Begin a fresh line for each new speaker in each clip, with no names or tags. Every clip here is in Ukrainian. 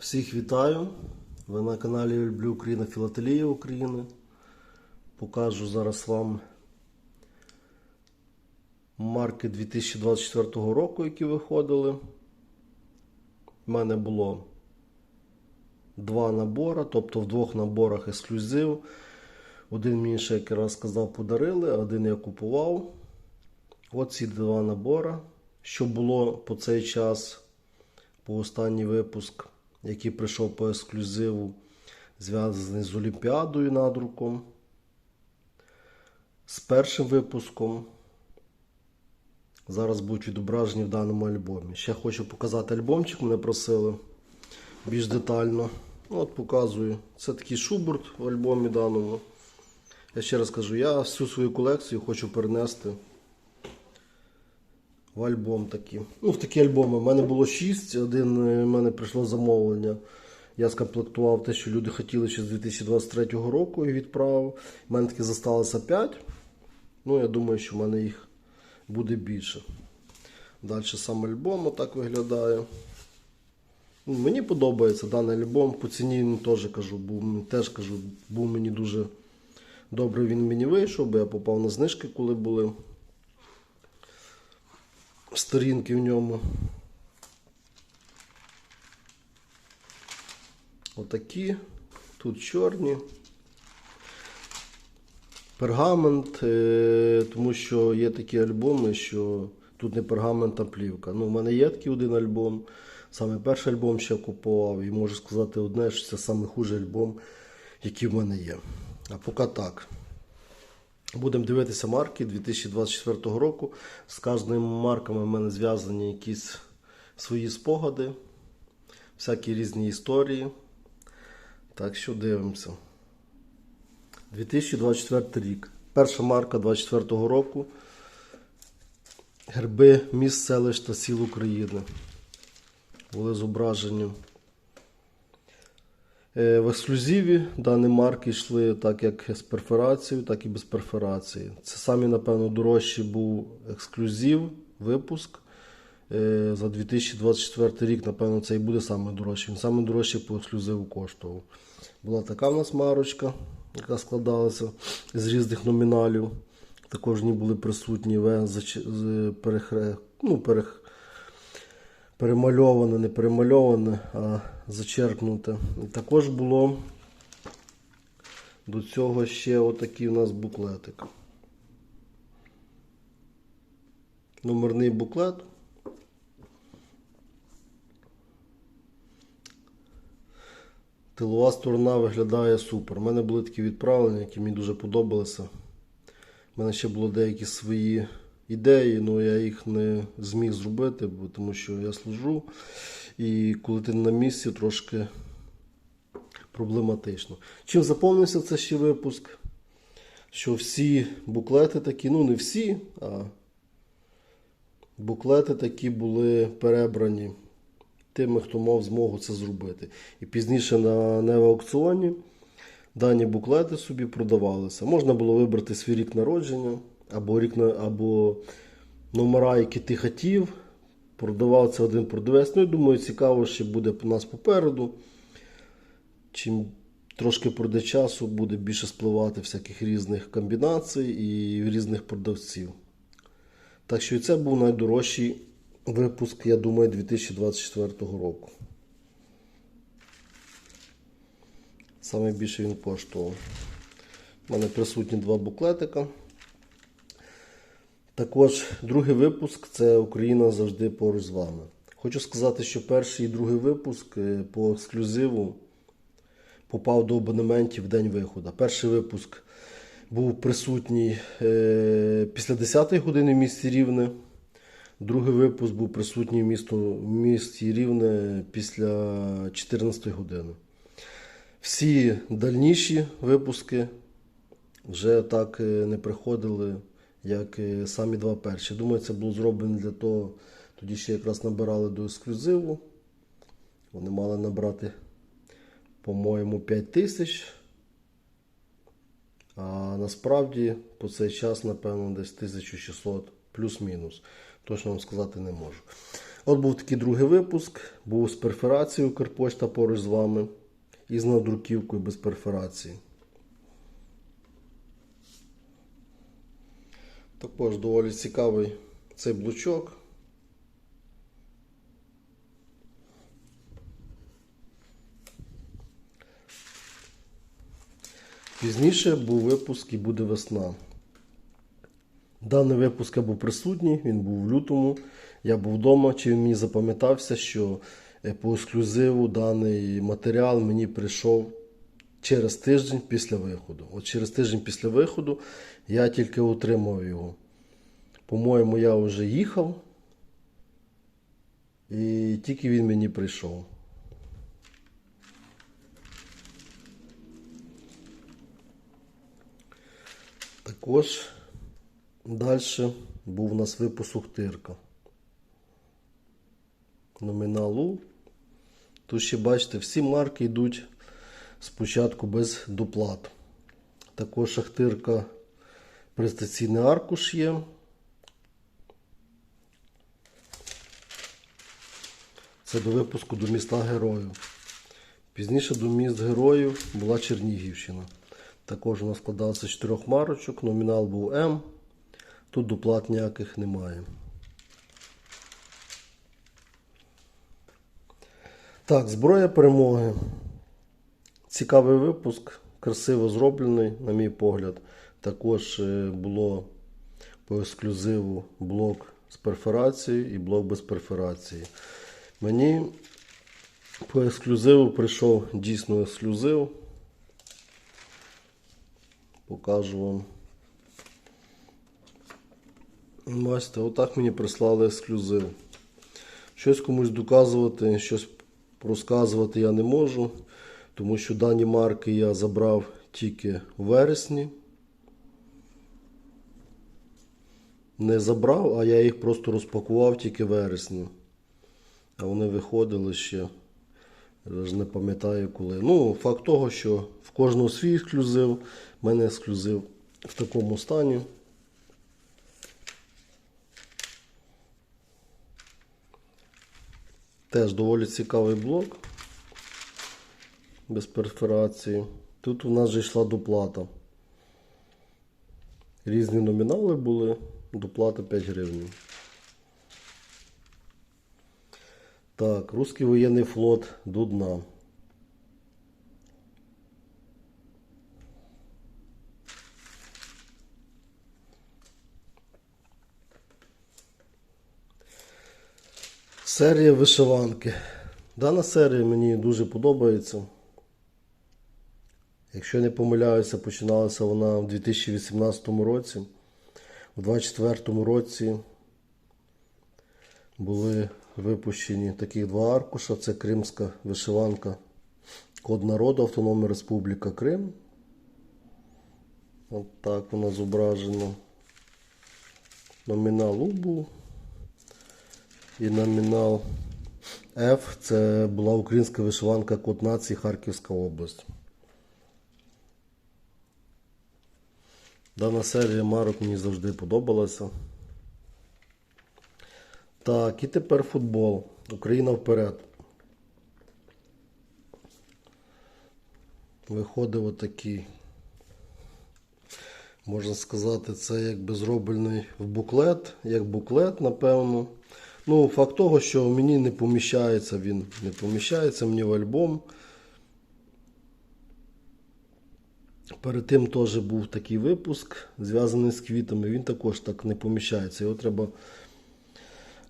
Всіх вітаю! Ви на каналі Люблю Україна Філателія України. Покажу зараз вам марки 2024 року, які виходили. У мене було два набори, тобто в двох наборах ексклюзив. Один мені ще, як я раз сказав, подарили, один я купував. От ці два набори. Що було по цей час, по останній випуск, який прийшов по ексклюзиву, зв'язаний з Олімпіадою надруком, з першим випуском. Зараз будуть відображені в даному альбомі. Ще хочу показати альбомчик, мене просили більш детально. От показую. Це такий шубурт в альбомі даному. Я ще раз кажу, я всю свою колекцію хочу перенести в альбом такий. Ну, в такі альбоми. У мене було 6, один е, в мене прийшло замовлення. Я скомплектував те, що люди хотіли ще з 2023 року і відправив. У мене таки залишилося 5. Ну, я думаю, що в мене їх буде більше. Далі сам альбом отак виглядає. Ну, Мені подобається даний альбом. По ціні теж кажу, був, теж кажу, був мені дуже добре він мені вийшов, бо я попав на знижки, коли були сторінки в ньому. Отакі. Тут чорні. Пергамент, е, тому що є такі альбоми, що тут не пергамент, а плівка. Ну, у мене є такий один альбом. Саме перший альбом ще купував, і можу сказати одне, що це найхужий альбом, який в мене є. А поки так. Будемо дивитися марки 2024 року. З кожними марками в мене зв'язані якісь свої спогади, всякі різні історії. Так що дивимося. 2024 рік. Перша марка 2024 року. Герби міст, селищ та сіл України. Були зображені. Е, В ексклюзиві дані марки йшли так як з перфорацією, так і без перфорації. Це самі, напевно, дорожчий був ексклюзив, випуск. Е, За 2024 рік, напевно, це і буде саме дорожчий. Він саме дорожчий по ексклюзиву коштував. Була така в нас марочка, яка складалася з різних номіналів. Також в ній були присутні В перехре... ну, перех... перемальоване, не перемальоване, а зачеркнуте. І також було до цього ще отакий у нас буклетик. Номерний буклет. Тилова сторона виглядає супер. У мене були такі відправлення, які мені дуже подобалися. У мене ще були деякі свої ідеї, але я їх не зміг зробити, тому що я служу. І коли ти на місці, трошки проблематично. Чим заповнився це ще випуск? Що всі буклети такі, ну не всі, а буклети такі були перебрані тими, хто мав змогу це зробити. І пізніше на неоаукціоні дані буклети собі продавалися. Можна було вибрати свій рік народження або рік або номера, які ти хотів. Продавав це один продавець. Ну, я думаю, цікаво, що буде у нас попереду. Чим трошки пройде часу, буде більше спливати всяких різних комбінацій і різних продавців. Так що і це був найдорожчий випуск, я думаю, 2024 року. Саме більше він коштував. У мене присутні два буклетика. Також другий випуск це Україна завжди поруч з вами. Хочу сказати, що перший і другий випуск е, по ексклюзиву попав до абонементів в день виходу. Перший випуск був присутній е, після 10-ї години в місті Рівне. Другий випуск був присутній в, місто, в місті Рівне після 14-ї години. Всі дальніші випуски вже так е, не приходили, як е, самі два перші. Думаю, це було зроблено для того, тоді ще якраз набирали до ексклюзиву. Вони мали набрати, по-моєму, 5 тисяч. А насправді по цей час, напевно, десь 1600 плюс-мінус. Точно вам сказати не можу. От був такий другий випуск, був з перфорацією Укрпошта поруч з вами і з надруківкою без перфорації. Також доволі цікавий цей блочок. Пізніше був випуск і буде весна. Даний випуск я був присутній, він був в лютому. Я був вдома, чи він мені запам'ятався, що е, по ексклюзиву даний матеріал мені прийшов через тиждень після виходу. От через тиждень після виходу я тільки отримав його. По-моєму, я вже їхав, і тільки він мені прийшов. Також далі був у нас випуск Ухтирка. Номіналу. Тут ще бачите, всі марки йдуть спочатку без доплат. Також шахтирка престаційний аркуш є. Це до випуску до міста героїв. Пізніше до міст героїв була Чернігівщина. Також вона складалася з чотирьох марочок, номінал був М. Тут доплат ніяких немає. Так, зброя перемоги. Цікавий випуск, красиво зроблений, на мій погляд. Також е, було по ексклюзиву блок з перфорацією і блок без перфорації. Мені по ексклюзиву прийшов дійсно ексклюзив. Покажу вам. Бачите, отак мені прислали ексклюзив. Щось комусь доказувати, щось розказувати я не можу, тому що дані марки я забрав тільки в вересні. Не забрав, а я їх просто розпакував тільки вересні. А вони виходили ще. Я ж не пам'ятаю коли. Ну, факт того, що в кожного свій ексклюзив. У мене ексклюзив в такому стані. Теж доволі цікавий блок. Без перфорації. Тут у нас вже йшла доплата. Різні номінали були, доплата 5 гривень. Так, Руський воєнний флот до дна. Серія вишиванки. Дана серія мені дуже подобається. Якщо не помиляюся, починалася вона в 2018 році. У 2024 році були випущені таких два аркуша. Це Кримська вишиванка. Код народу Автономна Республіка Крим. От так вона зображена. Номінал У був. І номінал F це була українська вишиванка Код нації Харківська область. Дана серія марок мені завжди подобалася. Так, і тепер футбол. Україна вперед. Виходив отакий. Можна сказати, це якби зроблений в буклет, як буклет, напевно. Ну, факт того, що мені не поміщається він, не поміщається мені в альбом. Перед тим теж був такий випуск, зв'язаний з квітами. Він також так не поміщається. Його треба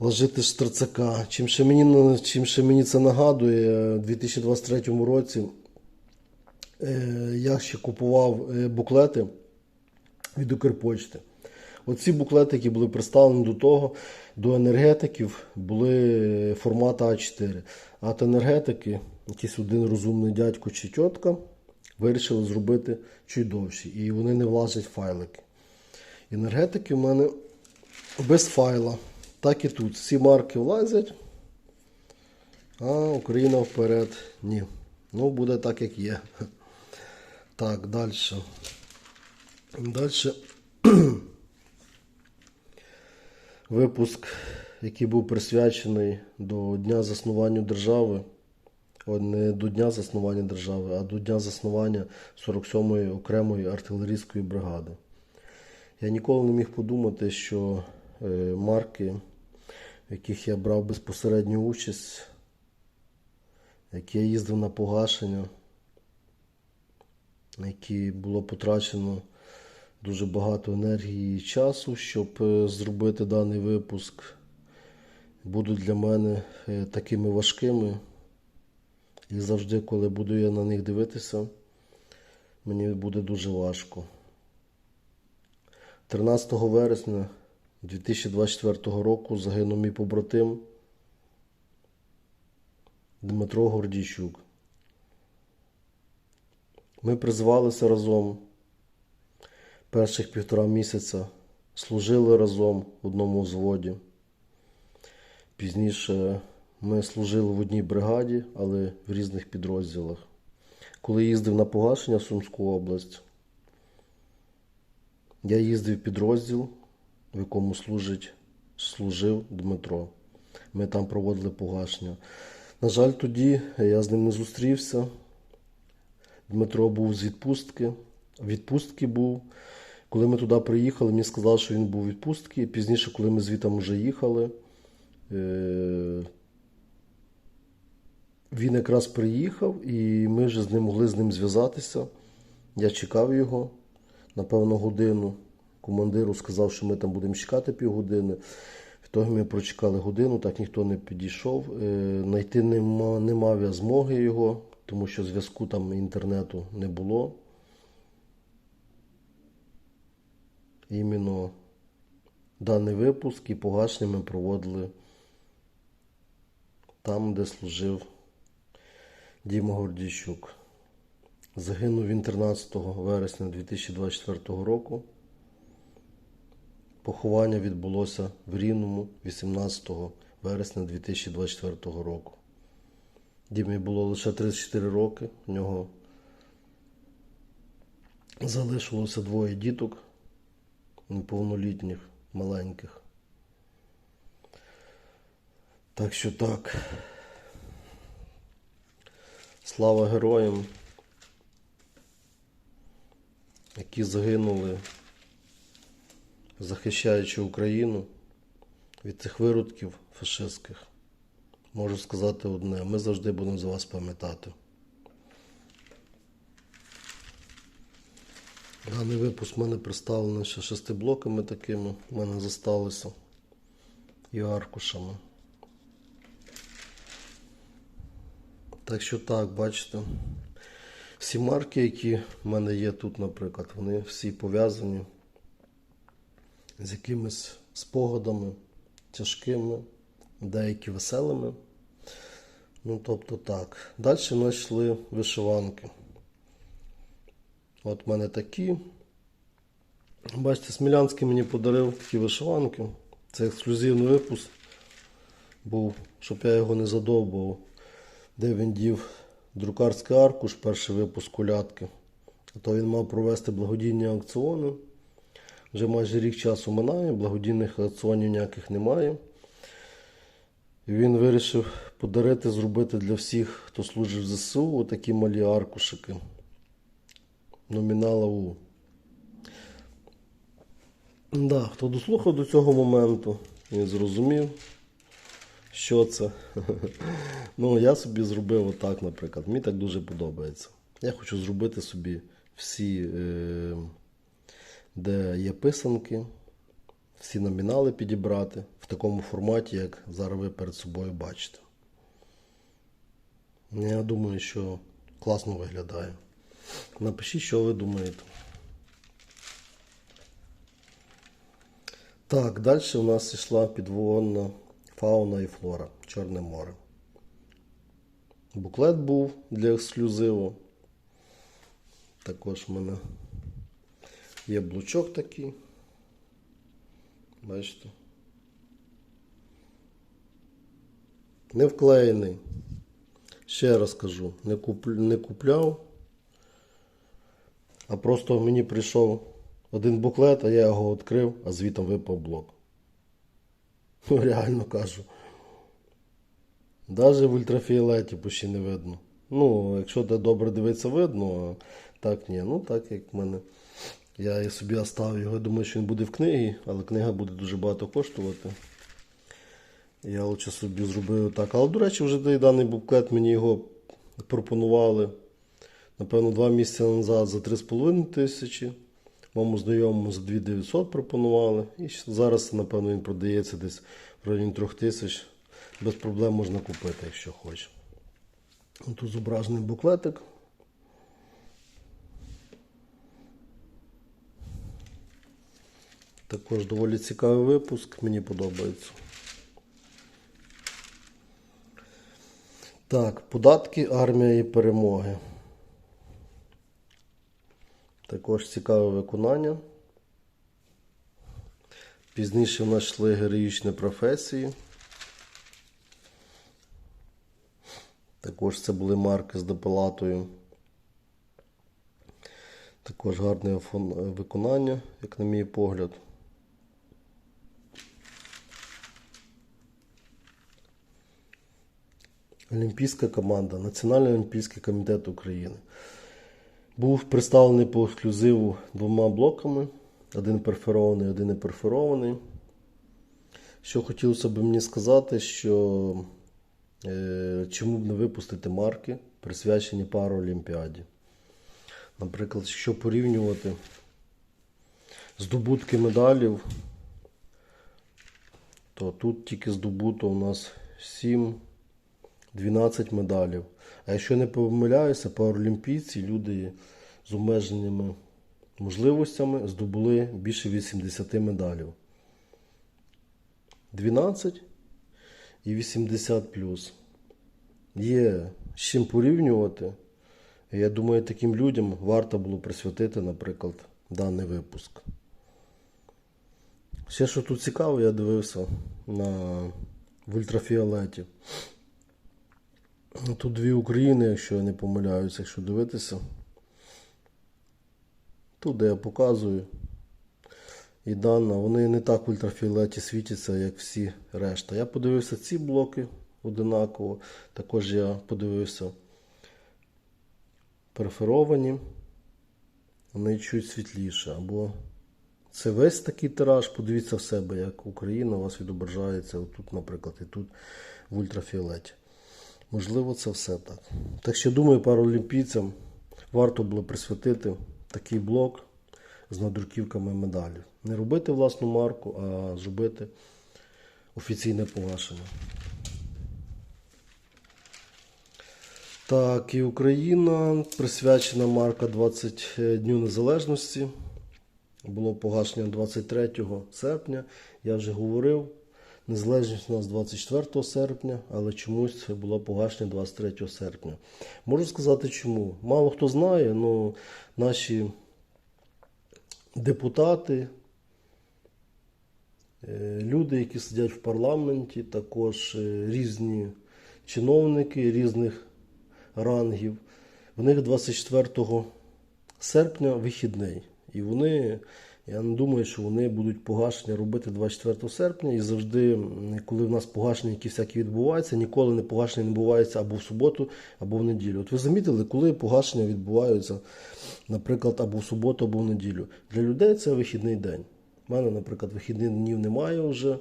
ложити штрицака. Чим ще мені, чим ще мені це нагадує, у 2023 році е, я ще купував е, буклети від Укрпочти. Оці буклети, які були представлені до того, до енергетиків, були формату А4. А от енергетики, якийсь один розумний дядько чи тітка, вирішили зробити чуть довші. І вони не влазять файлики. Енергетики в мене без файла. Так і тут. Всі марки влазять. А Україна вперед. Ні. Ну, буде так, як є. Так, далі. Далі. Випуск який був присвячений до Дня заснування держави. Не до Дня заснування держави, а до Дня заснування 47-ї окремої артилерійської бригади. Я ніколи не міг подумати, що е, марки, в яких я брав безпосередню участь, які я їздив на погашення, які було потрачено дуже багато енергії і часу, щоб е, зробити даний випуск, будуть для мене е, такими важкими. І завжди, коли буду я на них дивитися, мені буде дуже важко. 13 вересня 2024 року загинув мій побратим Дмитро Гордійчук. Ми призвалися разом перших півтора місяця, служили разом в одному взводі. Пізніше ми служили в одній бригаді, але в різних підрозділах. Коли їздив на погашення в Сумську область, я їздив в підрозділ, в якому служить, служив Дмитро. Ми там проводили погашення. На жаль, тоді я з ним не зустрівся. Дмитро був з відпустки. Відпустки був. Коли ми туди приїхали, мені сказали, що він був у відпустці. Пізніше, коли ми звітом вже їхали, е, він якраз приїхав, і ми вже з ним могли з ним зв'язатися. Я чекав його, напевно, годину. Командиру сказав, що ми там будемо чекати півгодини. В того ми прочекали годину, так ніхто не підійшов. Е, Найти нема, не мав я змоги його, тому що зв'язку там інтернету не було. Іменно даний випуск і погашення ми проводили там, де служив Діма Гордійчук. Загинув він 13 вересня 2024 року. Поховання відбулося в Рівному 18 вересня 2024 року. Дімі було лише 34 роки. У нього залишилося двоє діток неповнолітніх, маленьких. Так що так. Слава героям, які загинули, захищаючи Україну від цих виродків фашистських. Можу сказати одне, ми завжди будемо за вас пам'ятати. Даний випуск в мене представлений ще шестиблоками такими, в мене зосталося і аркушами. Так що так, бачите, всі марки, які в мене є тут, наприклад, вони всі пов'язані з якимись спогадами тяжкими, деякі веселими. Ну, тобто так. Далі ми йшли вишиванки. От в мене такі. Бачите, Смілянський мені подарив такі вишиванки. Це ексклюзивний випуск був, щоб я його не задовбував. Де він дів друкарський аркуш, перший випуск колядки. А то він мав провести благодійні аукціони. Вже майже рік часу минає, благодійних аукціонів ніяких немає. І він вирішив подарити, зробити для всіх, хто служить в ЗСУ, такі малі аркушики. Номінала У. Да, хто дослухав до цього моменту і зрозумів, що це. ну, я собі зробив отак, наприклад. Мені так дуже подобається. Я хочу зробити собі всі, е, де є писанки, всі номінали підібрати в такому форматі, як зараз ви перед собою бачите. Я думаю, що класно виглядає. Напишіть, що ви думаєте. Так, далі у нас йшла підводна фауна і флора Чорне море. Буклет був для ексклюзиву. Також в мене є блучок такий. Бачите? Не вклеєний. Ще раз кажу, не, куп... не купляв. А просто мені прийшов один буклет, а я його відкрив, а звітом випав блок. Ну, реально кажу. Навіть в ультрафіолеті почти не видно. Ну, якщо де добре дивитися, видно, а так ні. Ну, так як в мене. Я собі оставив його, думаю, що він буде в книгі, але книга буде дуже багато коштувати. Я лучше собі зробив так. Але, до речі, вже той даний буклет мені його пропонували. Напевно, два місяці назад за 3,5 тисячі. Моєму знайомому за 2900 пропонували. І зараз, напевно, він продається десь в районі 3 тисяч. Без проблем можна купити, якщо хочеш. Тут зображений буклетик. Також доволі цікавий випуск, мені подобається. Так, податки, армія і перемоги. Також цікаве виконання. Пізніше в нас йшли героїчні професії. Також це були марки з депалатою. Також гарне виконання, як на мій погляд. Олімпійська команда, Національний олімпійський комітет України. Був представлений по ексклюзиву двома блоками: один перфорований, один не перфорований. Що хотілося б мені сказати, що е, чому б не випустити марки, присвячені Паралімпіаді. Наприклад, якщо порівнювати здобутки медалів, то тут тільки здобуто у нас 7 12 медалів. А якщо не помиляюся, паралімпійці, люди з обмеженими можливостями здобули більше 80 медалів. 12 і 80 плюс. Є з чим порівнювати. Я думаю, таким людям варто було присвятити, наприклад, даний випуск. Ще що тут цікаво, я дивився на в ультрафіолеті. Тут дві України, якщо я не помиляюся, якщо дивитися. Тут, де я показую. І дана, вони не так в ультрафіолеті світяться, як всі решта. Я подивився ці блоки одинаково. Також я подивився перферовані. Вони чуть світліше. Або це весь такий тираж. Подивіться в себе, як Україна у вас відображається отут, наприклад, і тут в ультрафіолеті. Можливо, це все так. Так що, думаю, паралімпійцям варто було присвятити такий блок з надруківками медалів. Не робити власну марку, а зробити офіційне погашення. Так, і Україна присвячена марка 20 Дню Незалежності. Було погашення 23 серпня. Я вже говорив. Незалежність у нас 24 серпня, але чомусь це було погашення 23 серпня. Можу сказати чому. Мало хто знає, але наші депутати, е, люди, які сидять в парламенті, також е, різні чиновники різних рангів. В них 24 серпня вихідний. І вони, я не думаю, що вони будуть погашення робити 24 серпня. І завжди, коли в нас погашення які всякі відбуваються, ніколи не погашення не відбувається або в суботу, або в неділю. От ви замітили, коли погашення відбуваються, наприклад, або в суботу, або в неділю. Для людей це вихідний день. У мене, наприклад, вихідних днів немає вже.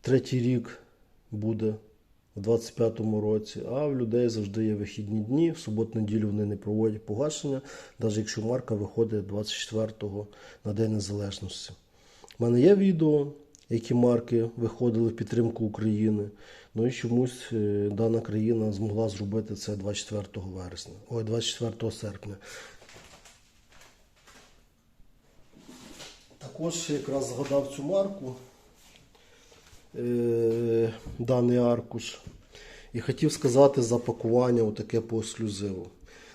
Третій рік буде в 25-му році, а в людей завжди є вихідні дні. В суботу-неділю вони не проводять погашення, навіть якщо марка виходить 24-го на День Незалежності. У мене є відео, які марки виходили в підтримку України. Ну і чомусь е, дана країна змогла зробити це 24 вересня, ой, 24 серпня. Також якраз згадав цю марку е, даний аркуш. І хотів сказати за пакування отаке по ексклюзиву.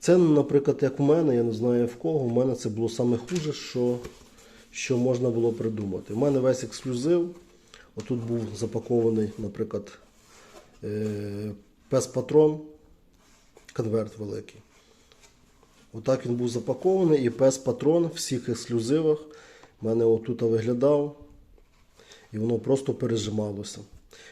Це, наприклад, як у мене, я не знаю в кого, у мене це було саме хуже, що, що можна було придумати. У мене весь ексклюзив. Отут був запакований, наприклад, е, пес-патрон, конверт великий. Отак він був запакований і пес-патрон в всіх ексклюзивах. У мене отут виглядав. І воно просто пережималося.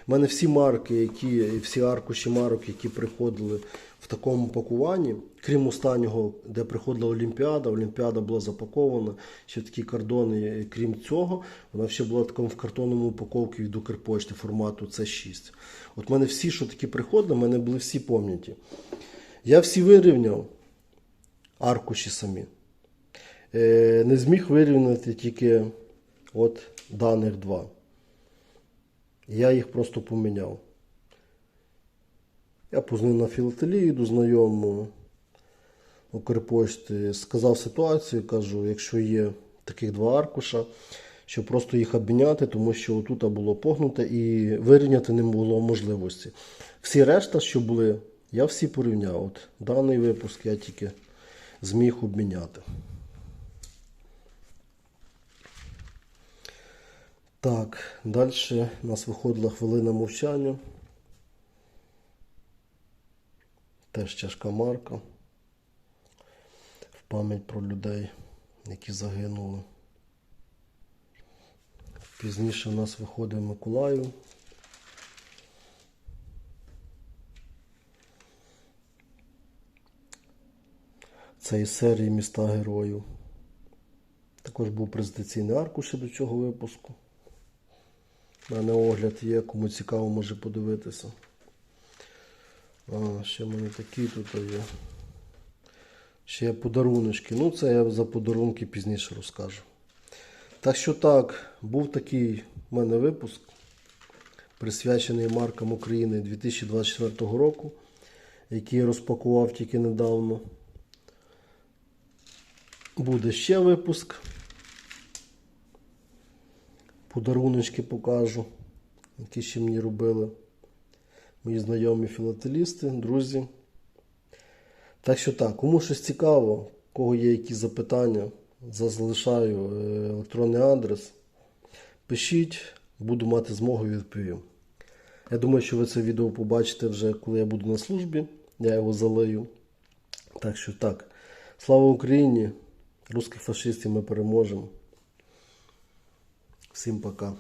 У мене всі марки, які, всі аркуші марок, які приходили в такому пакуванні, крім останнього, де приходила Олімпіада, Олімпіада була запакована, ще такі кордони, крім цього, вона ще була в такому в картонному упаковці від Укрпошти формату С6. От в мене всі, що такі приходили, в мене були всі помняті. Я всі вирівняв, аркуші самі. Е, не зміг вирівняти тільки от даних два. Я їх просто поміняв. Я позвонив на філателію до знайомого Укрпошти, сказав ситуацію, кажу, якщо є таких два аркуша, щоб просто їх обміняти, тому що отут було погнуте і вирівняти не було можливості. Всі решта, що були, я всі порівняв. От даний випуск я тільки зміг обміняти. Так, далі у нас виходила хвилина мовчання. Теж тяжка марка. В пам'ять про людей, які загинули. Пізніше у нас виходить Миколаїв. Це із серії Міста Героїв. Також був презентаційний аркуш до цього випуску. У мене огляд є, кому цікаво може подивитися. А, ще в мене такі тут є. Ще є подаруночки. Ну, це я за подарунки пізніше розкажу. Так що так, був такий в мене випуск, присвячений маркам України 2024 року, який я розпакував тільки недавно. Буде ще випуск. Подаруночки покажу, які ще мені робили мої знайомі філателісти, друзі. Так що так, кому щось цікаво, у кого є якісь запитання, залишаю е, електронний адрес. Пишіть, буду мати змогу відповім. Я думаю, що ви це відео побачите вже, коли я буду на службі. Я його залию. Так що так. Слава Україні! Русських фашистів ми переможемо. Всім пока.